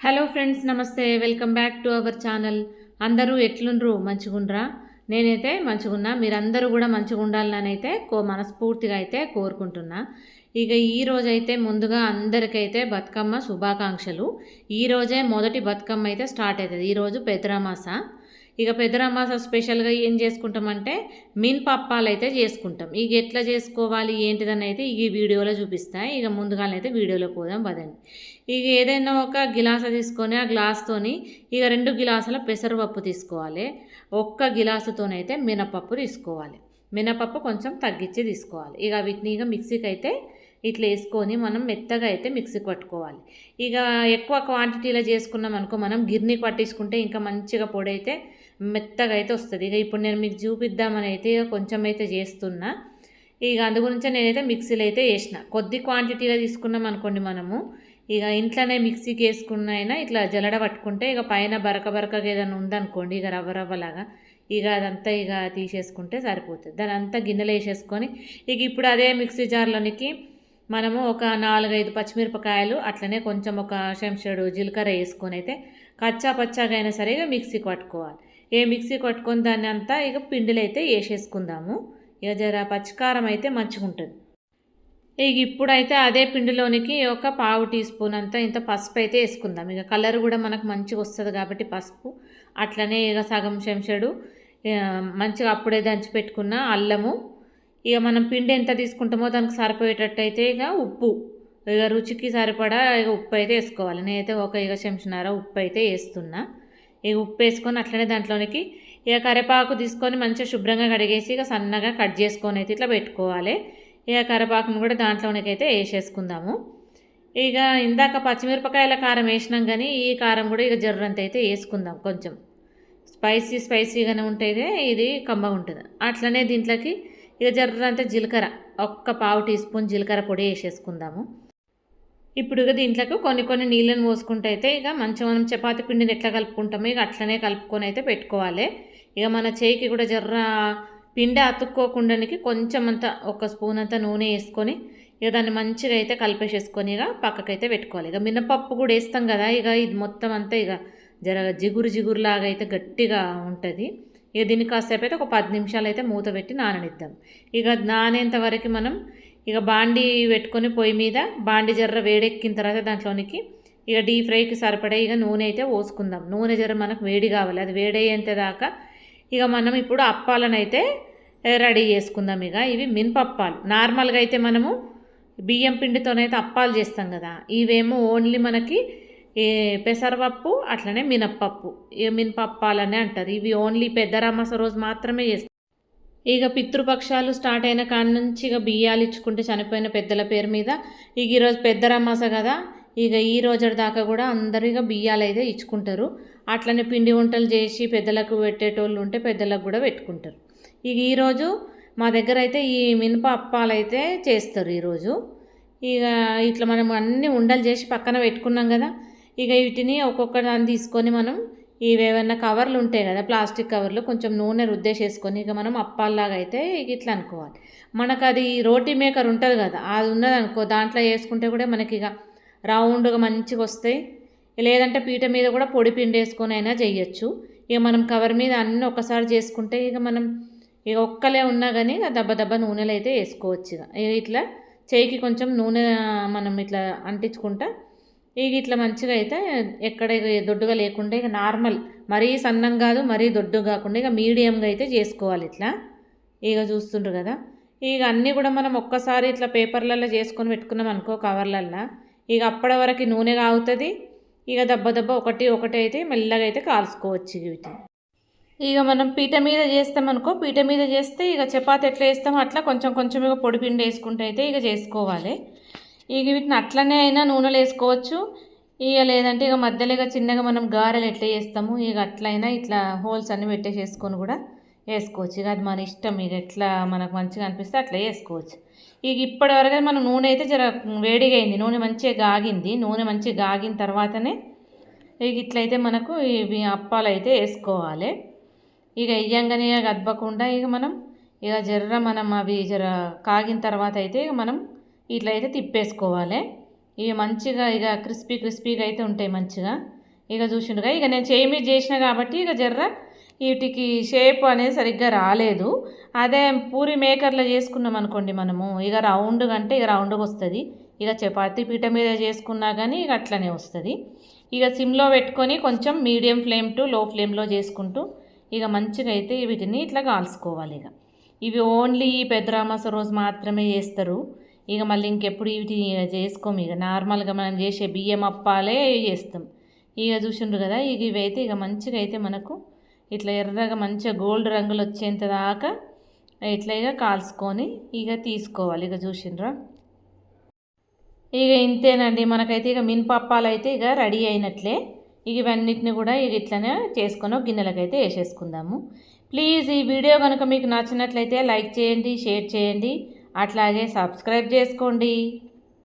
Hello friends namaste. Welcome back to our channel. అందరూ ఎట్లుండ్రు? మంచిగుండ్రా? నేనైతే మంచిగున్నా. మీరందరూ కూడా మంచిగా ఉండాలని అయితే కో మనస్ఫూర్తిగా అయితే కోరుకుంటున్నా. ఇక ఈ రోజైతే ముందుగా అందరికైతే బతుకమ్మ శుభాకాంక్షలు. ఈ రోజే మొదటి బతుకమ్మ అయితే స్టార్ట్ అవుతుంది ఈరోజు పెదరామాస. ఇక పెదరామాస స్పెషల్గా ఏం చేసుకుంటామంటే మిన్ పప్పాలు అయితే చేసుకుంటాం. ఇక ఎట్లా చేసుకోవాలి ఏంటిదని అయితే ఈ వీడియోలో చూపిస్తాయి ఇక ముందుగానైతే వీడియోలో పోదాం పదండి. ఇక ఏదైనా ఒక గిలాస తీసుకొని ఆ గ్లాస్తోని ఇక రెండు గిలాసుల పెసరపప్పు తీసుకోవాలి. ఒక్క గిలాసుతోనైతే మినపప్పు తీసుకోవాలి. మినపప్పు కొంచెం తగ్గించి తీసుకోవాలి. ఇక వీటిని ఇక మిక్సీకి అయితే ఇట్లా వేసుకొని మనం మెత్తగా అయితే మిక్సీకి పట్టుకోవాలి. ఇక ఎక్కువ క్వాంటిటీలో చేసుకున్నాం అనుకో మనం గిర్నీకి పట్టించుకుంటే ఇంకా మంచిగా పొడి అయితే మెత్తగా అయితే వస్తుంది. ఇక ఇప్పుడు నేను మీకు చూపిద్దామని అయితే ఇక కొంచెం అయితే చేస్తున్నా. ఇక అందు గురించే నేనైతే మిక్సీలో అయితే వేసిన. కొద్ది క్వాంటిటీలో తీసుకున్నాం అనుకోండి మనము ఇక ఇంట్లోనే మిక్సీకి వేసుకున్న అయినా ఇట్లా జలడ పట్టుకుంటే ఇక పైన బరక బరకగా ఏదైనా ఉందనుకోండి ఇక రవ్వ రవ్వలాగా. ఇక అదంతా ఇక తీసేసుకుంటే సరిపోతుంది. దాని అంతా గిన్నెలో వేసేసుకొని ఇక ఇప్పుడు అదే మిక్సీ జార్లోనికి మనము ఒక నాలుగైదు పచ్చిమిరపకాయలు అట్లనే కొంచెం ఒక చెంచాడు జీలకర్ర వేసుకొని అయితే కచ్చా పచ్చాగా అయినా సరే ఇక మిక్సీ పట్టుకోవాలి ఏ మిక్సీ కొట్టుకొని దాన్ని అంతా ఇక పిండిలు అయితే వేసేసుకుందాము. ఇక జర పచ్చికారం అయితే మంచిగా ఉంటుంది ఇక ఇప్పుడైతే అదే పిండిలోనికి ఒక పావు టీ స్పూన్ అంతా ఇంత పసుపు అయితే వేసుకుందాం. ఇక కలర్ కూడా మనకు మంచిగా వస్తుంది కాబట్టి పసుపు. అట్లనే ఇక సగం చెంచాడు. మంచిగా అప్పుడే దంచి పెట్టుకున్న అల్లము. ఇక మనం పిండి ఎంత తీసుకుంటామో దానికి సరిపోయేటట్టు అయితే ఇక ఉప్పు. ఇక రుచికి సరిపడా ఇక ఉప్పు అయితే వేసుకోవాలి. నేనైతే ఒక ఇక చెంచున్నర ఉప్పు అయితే వేస్తున్నా. ఇక ఉప్పు వేసుకొని అట్లనే దాంట్లోనికి ఇక కరివేపాకు తీసుకొని మంచిగా శుభ్రంగా కడిగేసి ఇక సన్నగా కట్ చేసుకొని అయితే ఇట్లా పెట్టుకోవాలి. ఇక కరివేపాకును కూడా దాంట్లోనికైతే వేసేసుకుందాము. ఇక ఇందాక పచ్చిమిరపకాయల కారం వేసినాం కానీ ఈ కారం కూడా ఇక జర్రంత అయితే వేసుకుందాం కొంచెం. స్పైసీ స్పైసీగానే ఉంటేనే ఇది కమ్మగా ఉంటుంది. అట్లనే దీంట్లోకి ఇక జర్రంత జీలకర్ర ఒక్క పావు టీ స్పూన్ జీలకర్ర పొడి వేసేసుకుందాము. ఇప్పుడు ఇక దీంట్లోకి కొన్ని కొన్ని నీళ్ళని పోసుకుంటే అయితే ఇక మంచిగా మనం చపాతి పిండిని ఎట్లా కలుపుకుంటామో ఇక అట్లనే కలుపుకొని అయితే పెట్టుకోవాలి. ఇక మన చేయికి కూడా జర్ర పిండి అతుక్కోకుండానికి కొంచెం అంత ఒక స్పూన్ అంతా నూనె వేసుకొని ఇక దాన్ని మంచిగా అయితే కలిపేసేసుకొని ఇక పక్కకైతే పెట్టుకోవాలి. ఇక మినపప్పు కూడా వేస్తాం కదా ఇక ఇది మొత్తం అంతా ఇక జర జిగురు జిగురు లాగా అయితే గట్టిగా ఉంటుంది. ఇక దీన్ని కాసేపు అయితే ఒక పది నిమిషాలు అయితే మూత పెట్టి నాననిద్దాం. ఇక నానేంత వరకు మనం ఇక బాండి పెట్టుకొని పొయ్యి మీద బాండి జర్ర వేడెక్కిన తర్వాత దాంట్లోనికి ఇక డీప్ ఫ్రైకి సరిపడే ఇక నూనె అయితే పోసుకుందాం. నూనె జర మనకు వేడి కావాలి. అది వేడయ్యేంత దాకా ఇక మనం ఇప్పుడు అప్పాలను అయితే రెడీ చేసుకుందాం ఇక. ఇవి మినపప్పాలు. నార్మల్గా అయితే మనము బియ్యం పిండితోనైతే అప్పాలు చేస్తాం కదా. ఇవేమో ఓన్లీ మనకి పెసరపప్పు అట్లనే మినప్పప్పు. ఇక మినపప్పాలనే అంటారు. ఇవి ఓన్లీ పెద్దరామస రోజు మాత్రమే చేస్తాం. ఇక పితృపక్షాలు స్టార్ట్ అయిన కాడి నుంచి ఇక బియ్యాలు ఇచ్చుకుంటే చనిపోయిన పెద్దల పేరు మీద ఇక ఈరోజు పెద్దరమాస కదా. ఇక ఈ రోజు దాకా కూడా అందరూ ఇక బియ్యాలు అయితే ఇచ్చుకుంటారు. అట్లనే పిండి వంటలు చేసి పెద్దలకు పెట్టేటోళ్ళు ఉంటే పెద్దలకు కూడా పెట్టుకుంటారు. ఇక ఈరోజు మా దగ్గర అయితే ఈ మినప అప్పాలు అయితే చేస్తారు ఈరోజు ఇక ఇట్లా మనం అన్ని ఉండలు చేసి పక్కన పెట్టుకున్నాం కదా ఇక వీటిని ఒక్కొక్క దాన్ని తీసుకొని మనం ఇవి ఏమైనా కవర్లు ఉంటాయి కదా ప్లాస్టిక్ కవర్లు కొంచెం నూనె రుద్దేసేసుకొని ఇక మనం అప్పాల్లాగా అయితే ఇక ఇట్లా అనుకోవాలి. మనకు అది రోటీ మేకర్ ఉంటుంది కదా అది ఉన్నది అనుకో దాంట్లో వేసుకుంటే కూడా మనకి ఇక రౌండ్గా మంచిగా వస్తాయి. లేదంటే పీట మీద కూడా పొడి పిండి వేసుకొని అయినా చేయొచ్చు ఇక మనం కవర్ మీద అన్నీ ఒకసారి చేసుకుంటే ఇక మనం ఇక ఒక్కలే ఉన్నా కానీ దెబ్బ దెబ్బ నూనెలు అయితే వేసుకోవచ్చు ఇక ఇట్లా చేయికి కొంచెం నూనె మనం ఇట్లా అంటించుకుంటా ఇక ఇట్లా మంచిగా అయితే ఎక్కడ దొడ్డుగా లేకుండా ఇక నార్మల్ మరీ సన్నం కాదు మరీ దొడ్డు కాకుండా ఇక మీడియంగా అయితే చేసుకోవాలి ఇట్లా. ఇక చూస్తుండ్రు కదా. ఇక అన్నీ కూడా మనం ఒక్కసారి ఇట్లా పేపర్లలో చేసుకొని పెట్టుకున్నాం అనుకో కవర్లల్లో. ఇక అప్పటి వరకు నూనె కాగుతుంది ఇక దెబ్బ దెబ్బ ఒకటి ఒకటి అయితే మెల్లగా అయితే కాల్చుకోవచ్చు వీటిని. ఇక మనం పీట మీద చేస్తామనుకో పీట మీద చేస్తే ఇక చపాతి ఎట్లా వేస్తామో అట్లా కొంచెం కొంచెం ఇక పొడి పిండి వేసుకుంటే అయితే ఇక చేసుకోవాలి. ఇక వీటిని అట్లనే అయినా నూనెలు వేసుకోవచ్చు. ఇక లేదంటే ఇక మధ్యలో ఇక చిన్నగా మనం గారెలు ఎట్లా చేస్తాము ఇక అట్లయినా ఇట్లా హోల్స్ అన్నీ పెట్టేసేసుకొని కూడా వేసుకోవచ్చు. ఇక అది మన ఇష్టం. ఇక ఎట్లా మనకు మంచిగా అనిపిస్తే అట్లా వేసుకోవచ్చు. ఇక ఇప్పటి వరకు మనం నూనె అయితే జర వేడిగా అయింది నూనె మంచిగా గాగింది. నూనె మంచిగా గాగిన తర్వాతనే ఇక ఇట్లయితే మనకు ఇవి అప్పాలు అయితే వేసుకోవాలి. ఇక ఇయ్యంగానే గద్బకుండా ఇక మనం ఇక జర్ర మనం అవి జర కాగిన తర్వాత అయితే ఇక మనం ఇట్లా అయితే తిప్పేసుకోవాలి. ఇక మంచిగా ఇక క్రిస్పీ క్రిస్పీగా అయితే ఉంటాయి మంచిగా. ఇక చూసిండుగా ఇక నేను చేయి మీద చేసిన కాబట్టి ఇక జర్ర వీటికి షేప్ అనేది సరిగ్గా రాలేదు. అదే పూరి మేకర్లో చేసుకున్నాం అనుకోండి మనము. ఇక రౌండ్ అంటే ఇక రౌండ్గా వస్తుంది. ఇక చపాతీ పీట మీద చేసుకున్నా కానీ ఇక అట్లనే వస్తుంది. ఇక సిమ్లో పెట్టుకొని కొంచెం మీడియం ఫ్లేమ్ టు లో ఫ్లేమ్లో చేసుకుంటూ ఇక మంచిగా అయితే వీటిని ఇట్లా కాల్చుకోవాలి ఇక. ఇవి ఓన్లీ పెద్దరామాస రోజు మాత్రమే చేస్తారు. ఇక మళ్ళీ ఇంకెప్పుడు వీటిని చేసుకోము ఇక. నార్మల్గా మనం చేసే బియ్యం అప్పాలే చేస్తాం. ఇక చూసిండ్రు కదా ఇక ఇవైతే ఇక మంచిగా అయితే మనకు ఇట్లా ఎర్రగా మంచిగా గోల్డ్ రంగులు వచ్చేంత దాకా ఇట్లా ఇక కాల్చుకొని ఇక తీసుకోవాలి ఇక చూసిండ్రా ఇక ఇంతేనండి మనకైతే ఇక మినపప్పాలు అయితే ఇక రెడీ అయినట్లే. ఇక ఇవన్నిటిని కూడా ఇక ఇట్లనే చేసుకొని గిన్నెలకైతే వేసేసుకుందాము. ప్లీజ్ ఈ వీడియో కనుక మీకు నచ్చినట్లయితే లైక్ చేయండి షేర్ చేయండి. అట్లాగే సబ్స్క్రైబ్ చేసుకోండి.